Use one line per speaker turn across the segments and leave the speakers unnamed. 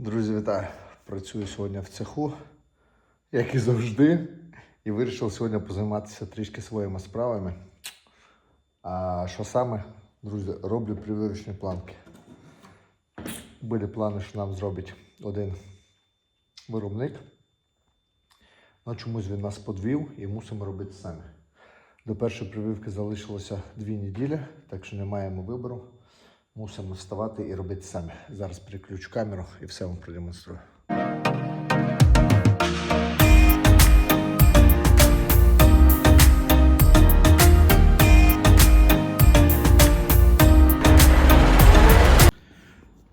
Друзі, вітаю! Працюю сьогодні в цеху, як і завжди, і вирішив сьогодні позайматися трішки своїми справами. А що саме, друзі, роблю прививочні планки. Були плани, що нам зробить один виробник. але чомусь він нас подвів і мусимо робити самі. До першої прививки залишилося дві неділі, так що не маємо вибору. Мусимо вставати і робити самі. Зараз переключу камеру і все вам продемонструю.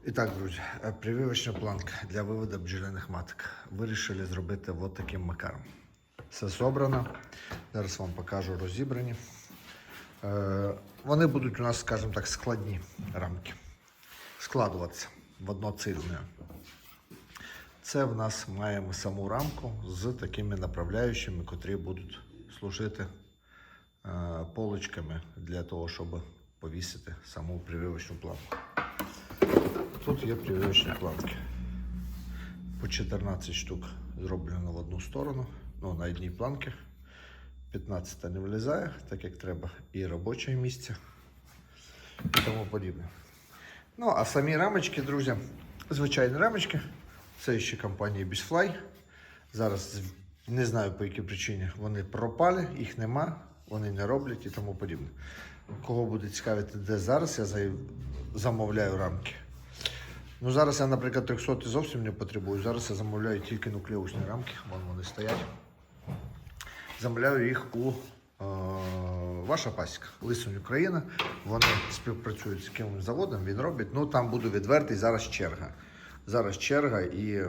І так, друзі, е, прививочна планка для виводу бджолиних маток. Вирішили зробити от таким макаром. Все зібрано. Зараз вам покажу розібрані. Е, Вони будуть у нас, скажімо так, складні рамки. Складуватися в одноцільне. Це в нас маємо саму рамку з такими направляючими, котрі будуть служити е, полочками для того, щоб повісити саму прививочну планку. Тут є прививочні планки. По 14 штук зроблено в одну сторону, ну, на одній планці. 15 не влізає, так як треба, і робоче місце і тому подібне. Ну, а самі рамочки, друзі, звичайні рамочки. Це ще компанії Bisfly. Зараз не знаю по якій причині вони пропали, їх нема, вони не роблять і тому подібне. Кого буде цікавити, де зараз, я замовляю рамки. Ну, зараз я, наприклад, 300 зовсім не потребую. Зараз я замовляю тільки нуклеусні рамки, вон вони стоять. Замовляю їх у е, ваша пасіка, Лисунь Україна. Вони співпрацюють з якимось заводом, він робить. Ну там буду відвертий, зараз черга. Зараз черга і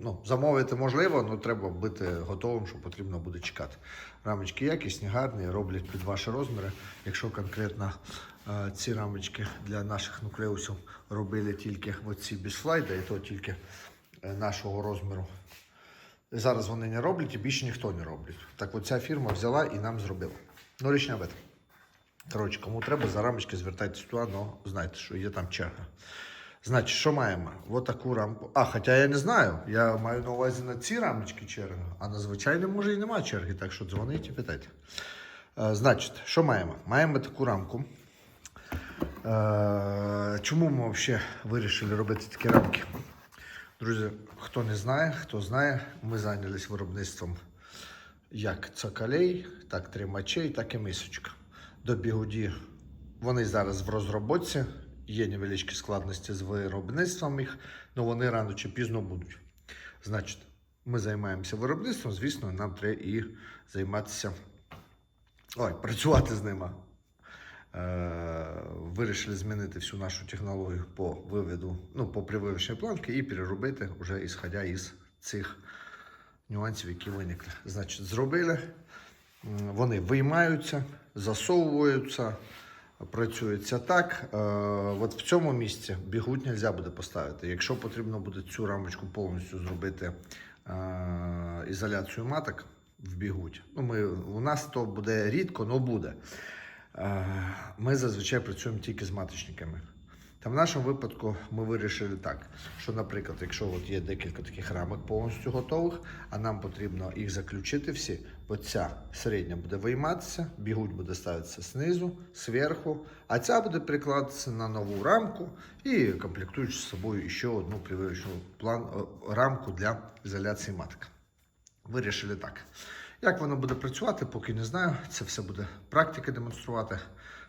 ну, замовити можливо, але треба бути готовим, що потрібно буде чекати. Рамочки якісні, гарні, роблять під ваші розміри. Якщо конкретно е, ці рамочки для наших нуклеусів робили тільки оці без слайда, і то тільки е, нашого розміру. Зараз вони не роблять і більше ніхто не робить. Так от ця фірма взяла і нам зробила. Ну, річ не об этом. Коротше, кому треба, за рамочки звертайтесь туди, але знайте, що є там черга. Значить, що маємо? Ось таку рамку. А, хоча я не знаю. Я маю на увазі на ці рамочки черга, а на звичайні може і немає черги, так що дзвоніть і питайте. Е, значить, що маємо? Маємо таку рамку. Е, чому ми взагалі вирішили робити такі рамки? Друзі, хто не знає, хто знає, ми зайнялись виробництвом як цоколей, так тримачей, так і мисочка. До бігуді вони зараз в розробці, є невеличкі складності з виробництвом їх, але вони рано чи пізно будуть. Значить, ми займаємося виробництвом, звісно, нам треба і займатися, ой, працювати з ними. Вирішили змінити всю нашу технологію по виводу, ну, по прививочній планки і переробити вже ісходя із цих нюансів, які виникли. Значить, зробили, вони виймаються, засовуються, працюється так. Е, от в цьому місці бігуть не можна буде поставити. Якщо потрібно буде цю рамочку повністю зробити е, ізоляцію маток в бігуть. Ну, ми, у нас то буде рідко, але буде. Е, Ми зазвичай працюємо тільки з маточниками. Та в нашому випадку ми вирішили так, що, наприклад, якщо от є декілька таких рамок повністю готових, а нам потрібно їх заключити всі, бо ця середня буде вийматися, бігуть буде ставитися знизу, зверху, а ця буде прикладатися на нову рамку і комплектуючи з собою ще одну прививочну план, рамку для ізоляції маток. Вирішили так. Як воно буде працювати, поки не знаю. Це все буде практика демонструвати.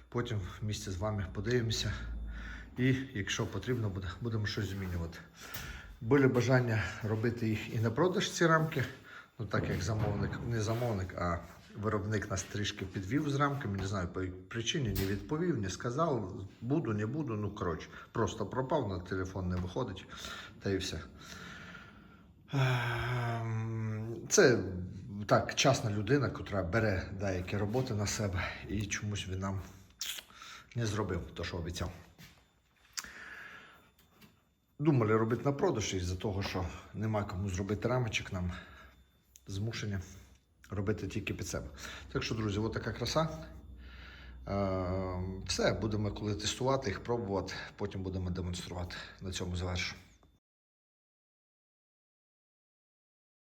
Потім в місті з вами подивимося. І якщо потрібно буде, будемо щось змінювати. Були бажання робити їх і на продаж ці рамки. Ну так як замовник, не замовник, а виробник нас трішки підвів з рамками. Не знаю по якій причині, не відповів, не сказав. Буду, не буду. Ну коротше, просто пропав, на телефон не виходить. Та і все. Ем, Це так, часна людина, яка бере деякі роботи на себе і чомусь він нам не зробив те, що обіцяв. Думали робити на продаж із-за того, що нема кому зробити рамочок, нам змушені робити тільки під себе. Так що, друзі, от така краса. Е, Все, будемо коли тестувати їх, пробувати, потім будемо демонструвати. На цьому завершу.